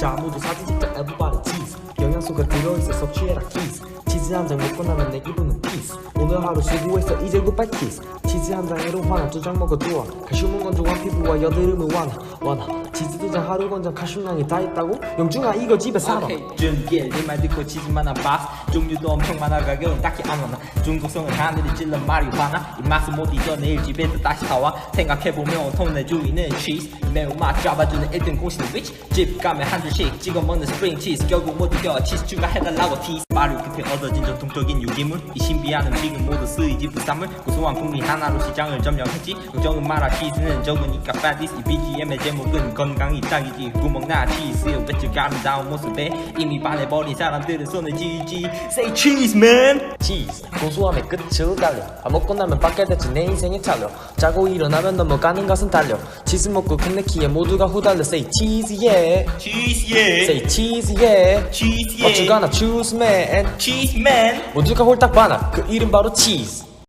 자 모두 사진 찍자 everybody cheese 영양소가 들어있어 섭취해라 키스 치즈 한 장 먹고 나면 내 기분은 피스 오늘 하루 수고했어. 이제 굿바이 키스. 치즈 한 장으로 화나 두장 먹어 좋아 칼슘은 건조한 피부와 여드름을 완화 완화. 치즈 두 장 하루 건장 칼슘량이 다 있다고? 영중아 이거 집에 오케이. 준길 내말 듣고 치즈 만한 박스 종류도 엄청 많아 가격은 딱히 안 오나. 중독성은 하늘이 찔러 마리화나. 이 맛을 못 잊어 내일 집에서 다시 사와. 생각해보면 동네 주인은 치즈 매운맛 잡아주는 1등 공신은 위치 집 가면 한 줄씩 찍어 먹는 스프링 치즈 결국 못 이겨. 치즈 추가해달라고 티스 마루 끝에 얻어진 전통적인 유기물. 이 신비한 음식은 모두 쓰이지 부산물 고소한 풍미 하나로 시장을 점령했지. 걱정은 마라 치즈는 적으니까 파디스 이 BGM의 제목은 건강이 딱이지. 구멍나 치즈의 외적 아름다운 모습에 이미 반해버린 사람들은 손을 쥐지. Say cheese man. 치즈 고소함의 끝을 달려. 밥 먹고 나면 됐지 내 인생에 탈려. 자고 일어나면 넘어가는 것은 달려. 치즈 먹고 끝내키에 모두가 후달려. Say cheese yeah. Cheese yeah. Say cheese yeah. Cheese What you yeah gonna choose man. Cheese man. 모두가 홀딱 반하 그 이름 바로 치즈